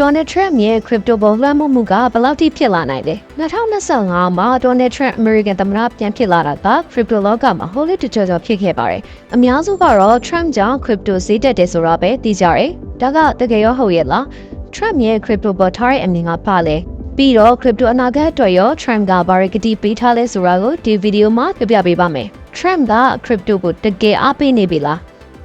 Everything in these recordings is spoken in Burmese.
Donald Trump ရဲ့ crypto ပေါ်လွှမ်းမိုးမှုကဘယ်လောက်ထိဖြစ်လာနိုင်လဲ2025မှာ Donald Trump American သမ္မတပြန်ဖြစ်လာတာက crypto လောကမှာ holy တကြောကြောဖြစ်ခဲ့ပါတယ်အများစုကတော့ Trump ကြောင့် crypto ဈေးတက်တယ်ဆိုတော့ပဲသိကြတယ်ဒါကတကယ်ရောဟုတ်ရဲ့လား Trump ရဲ့ crypto ပေါ်ထားတဲ့အမြင်ကပါလဲပြီးတော့ crypto အနာဂတ်အတွက်ရော Trump ကဘာရကတိပေးထားလဲဆိုတာကိုဒီဗီဒီယိုမှာပြပြပေးပါမယ် Trump က crypto ကိုတကယ်အားပေးနေပြီလား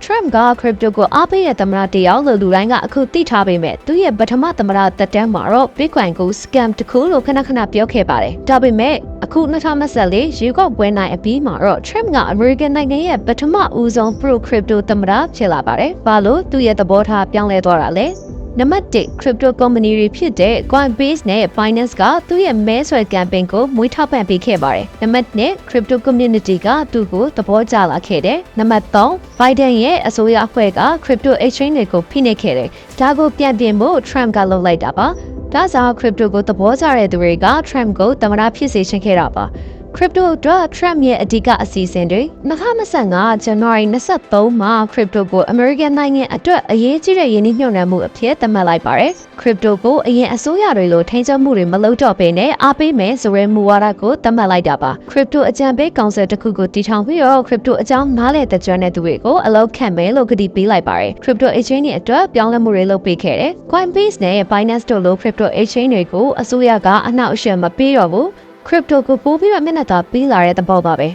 Trump က crypto ကိုအားပေးတဲ့သမ္မတတယောက်လို့လူတိုင်းကအခုသိထားပေမဲ့သူရဲ့ပထမသမ္မတသက်တမ်းမှာတော့ Bitcoin ကို scam တစ်ခုလို့ခဏခဏပြောခဲ့ပါတယ်။ဒါပေမဲ့အခု2024ရေကောက်ပွဲနိုင်အပြီးမှာတော့ Trump က American နိုင်ငံရဲ့ပထမဦးဆုံး pro crypto သမ္မတဖြစ်လာပါတယ်။ဘာလို့သူရဲ့သဘောထားပြောင်းလဲသွားတာလဲ။ နံပါတ်1 crypto company တွေဖြစ်တဲ့ Coinbase နဲ့ Binance ကသူ့ရဲ့မဲဆွယ် campaign ကိုမွေးထောက်ပံ့ပေးခဲ့ပါတယ်။နံပါတ်2 crypto community ကသူ့ကိုသဘောကျလာခဲ့တယ်။နံပါတ်3 Biden ရဲ့အစိုးရအဖွဲ့က crypto exchange တွေကိုဖိနှိပ်ခဲ့တယ်။ဒါကိုပြန်ပြင်ဖို့ Trump ကလုပ်လိုက်တာပါ။ဒါကြောင့် crypto ကိုသဘောကျတဲ့သူတွေက Trump ကိုသမ္မတဖြစ်စေချင်ခဲ့တာပါ။ crypto အတွက် Trump ရဲ့အဓိကအစီအစဉ်တွေ2025 January 23မှာ crypto ကို American နိုင်ငံအတွက်အရေးကြီးတဲ့ယင်းနှိမ့်ညွှန်မှုအဖြစ်သတ်မှတ်လိုက်ပါတယ်။ crypto ကိုအရင်အစိုးရတွေလိုထိန်းချုပ်မှုတွေမလုပ်တော့ဘဲနဲ့အားပေးမယ်ဆိုရဲမူဝါဒကိုသတ်မှတ်လိုက်တာပါ။ crypto အကြံပေးကောင်စီတစ်ခုကိုတည်ထောင်ပြီးတော့ crypto အကြောင်းနားလည်တဲ့ကျွမ်းတဲ့သူတွေကိုအလုပ်ခံမယ်လို့ကတိပေးလိုက်ပါတယ်။ crypto exchange တွေအတွက်ပြောင်းလဲမှုတွေလုပ်ပေးခဲ့တယ်။ Coinbase နဲ့ Binance တို့လို crypto exchange တွေကိုအစိုးရကအနှောက်အယှက်မပေးတော့ဘူး။ crypto ကိုပို့ပြီးတော့မျက်နှာသာပေးလာတဲ့သဘောပါပဲ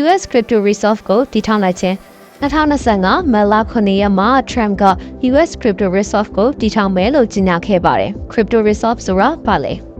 US crypto reserve ကိုတည်ထောင်လိုက်ခြင်း2025မလ9ရက်မှာ Trump က US crypto reserve ကိုတည်ထောင်မယ်လို့ကြေညာခဲ့ပါတယ် crypto reserve ဆိုတာဘာလဲ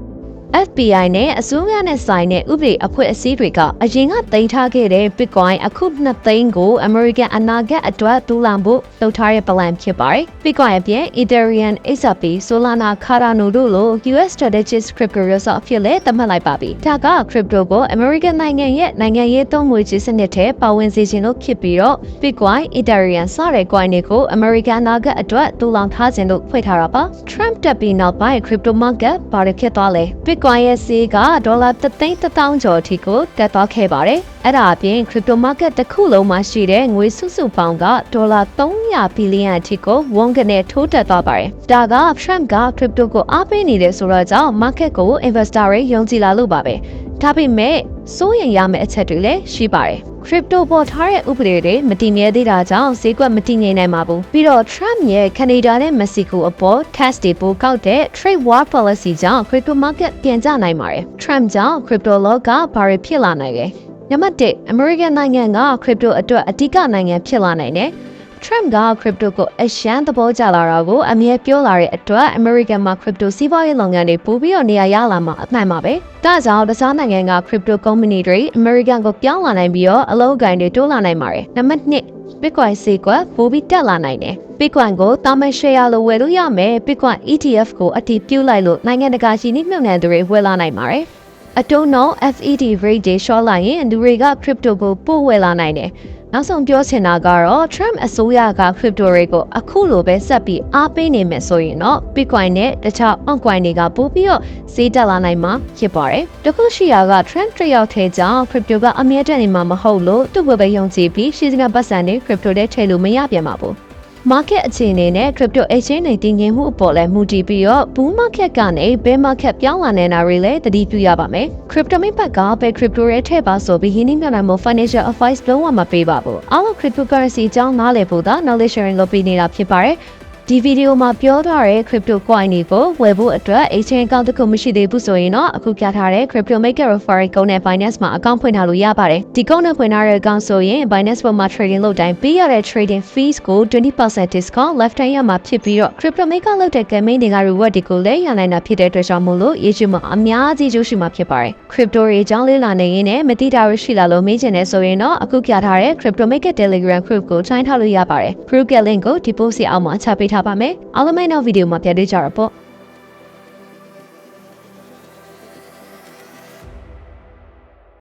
FBI နဲ့အစိုးရနဲ့ဆိုင်တဲ့ဥပဒေအဖွဲ့အစည်းတွေကအရင်ကတင်ထားခဲ့တဲ့ Bitcoin အခုနှစ်သိန်းကို American အနာဂတ်အတွက်တူလာဖို့လုပ်ထားတဲ့ plan ဖြစ်ပါတယ်။ Bitcoin အပြင် Ethereum, XRP, Solana, Cardano တို့လို US strategic crypto reserve ဖြစ်လက်သတ်မှတ်လိုက်ပါပြီ။ဒါက crypto ကို American နိုင်ငံရဲ့နိုင်ငံရေးသုံးငွေကြေးစနစ်ထဲပါဝင်စေခြင်းလို့ဖြစ်ပြီးတော့ Bitcoin, Ethereum စတဲ့ coin တွေကို American အနာဂတ်အတွက်တူလောင်ထားခြင်းလို့ဖွင့်ထားတာပါ။ Trump တက်ပြီးနောက်ပိုင်း crypto market ဘာတွေဖြစ်သွားလဲ။ Bitcoin ရဲ့ဈေးကဒေါ်လာ3,000ကျော်အထိကိုတက်သွားခဲ့ပါတယ်။အဲ့ဒါအပြင် crypto market တစ်ခုလုံးမှာရှိတဲ့ငွေစုစုပေါင်းကဒေါ်လာ300ဘီလီယံအထိကိုဝန်ကနေထိုးတက်သွားပါတယ်။ဒါက Trump က crypto ကိုအားပေးနေတယ်ဆိုတော့ကြောင့် market ကို investor တွေယုံကြည်လာလို့ပါပဲ။ဒါပေမဲ့စိုးရိမ်ရမယ့်အချက်တွေလည်းရှိပါတယ်။ crypto ပေါ်ထားတဲ့ဥပဒေတွေမတည်မြဲသေးတာကြောင့်ဈေးကွက်မတည်ငြိမ်နိုင်ပါဘူးပြီးတော့ Trump ရဲ့ Canada နဲ့ Mexico အပေါ် tax တွေပိုကောက်တဲ့ trade war policy ကြောင့် crypto market ပြန်ကျနိုင်ပါတယ် Trump ကြောင့် crypto လောကဘာတွေဖြစ်လာနိုင်လဲနံပါတ်1 American နိုင်ငံက crypto အတွက်အဓိကနိုင်ငံဖြစ်လာနိုင်တယ် Trump က crypto ကိုအရှမ်းသဘောကျလာတာကိုအမြဲပြောလာတဲ့အတွက် American မှာ crypto စီးပွားရေးလုပ်ငန်းတွေပိုပြီးတော့နေရာရလာမှာအမှန်ပါပဲ။ဒါကြောင့်တခြားနိုင်ငံက crypto company တွေ American ကိုပြောင်းလာနိုင်ပြီးတော့အလုပ်အကိုင်တွေတိုးလာနိုင်ပါတယ်။နံပါတ်2 Bitcoin ဈေးကွက်ပိုပြီးတက်လာနိုင်တယ်။ Bitcoin ကိုတာမန် share လို့ဝယ်လို့ရမယ်။ Bitcoin ETF ကိုအတည်ပြုလိုက်လို့နိုင်ငံတကာရှိနှိမ့်မြုပ်နှံသူတွေဝယ်လာနိုင်ပါတယ်။အတုံးတော့ FED rate တွေရှော့လိုက်ရင်လူတွေက crypto ကိုပို့ဝယ်လာနိုင်တယ်။ နောက်ဆုံးပြောချင်တာကတော့ Trump အစိုးရက crypto တွေကိုအခုလိုပဲဆက်ပြီးအားပေးနေမယ်ဆိုရင်တော့ Bitcoin နဲ့တခြား altcoin တွေကပို့ပြီးတော့ဈေးတက်လာနိုင်မှာဖြစ်ပါတယ်။တခုရှိရာက Trump တစ်ယောက်ထဲကြောင့် crypto ကအမြဲတမ်းနေမှာမဟုတ်လို့သူ့ဘက်ပဲယုံကြည်ပြီးရှိစမြပတ်စံတွေ crypto ထဲထည့်လို့မရပြန်ပါဘူး။ market အခြေအနေနဲ့ crypto exchange တွေတည်ငြိမ်မှုအပေါ်လည်းမူတည်ပြီးတော့ bull market ကနေ bear market ပြောင်းလာနေတာတွေလည်းသတိပြုရပါမယ်။ crypto မိတ်ဘက်ကဘယ် crypto တွေထည့်ပါဆိုပြီးရင်းနှီးမြှုပ်နှံမှု financial advice လုံးဝမပေးပါဘူး။အားလုံး cryptocurrency အကြောင်းနားလည်ဖို့သာ knowledge sharing လုပ်ပေးနေတာဖြစ်ပါတယ်။ ဒီဗီဒီယိုမှာပြောထားတဲ့ crypto coin တွေကိုဝယ်ဖို့အတွက် exchange account တစ်ခုမရှိသေးဘူးဆိုရင်တော့အခုပြထားတဲ့ crypto maker referral ကုန်းနဲ့ Binance မှာ account ဖွင့်ထားလို့ရပါတယ်ဒီကုန်းနဲ့ဖွင့်ထားတဲ့ account ဆိုရင် Binance ပေါ်မှာ trading လုပ်တိုင်းပေးရတဲ့ trading fees ကို20% discount left hand ရမှာဖြစ်ပြီးတော့ crypto maker လုပ်တဲ့ campaign တွေက reward တွေကိုလည်းရနိုင်တာဖြစ်တဲ့အတွက်ကြောင့်မို့လို့ရေးချမှာအများကြီးကျိုးရှိမှာဖြစ်ပါတယ် crypto တွေအကြောင်းလေးလာနေရင်လည်းမတိတာရရှိလာလို့မေးချင်တယ်ဆိုရင်တော့အခုပြထားတဲ့ crypto maker telegram group ကို join ထားလို့ရပါတယ် group ရဲ့ link ကိုဒီ post အောက်မှာချပေးထားပါမယ်အားလုံးပဲနောက်ဗီဒီယိုမှာပြန်တွေ့ကြရပေါ့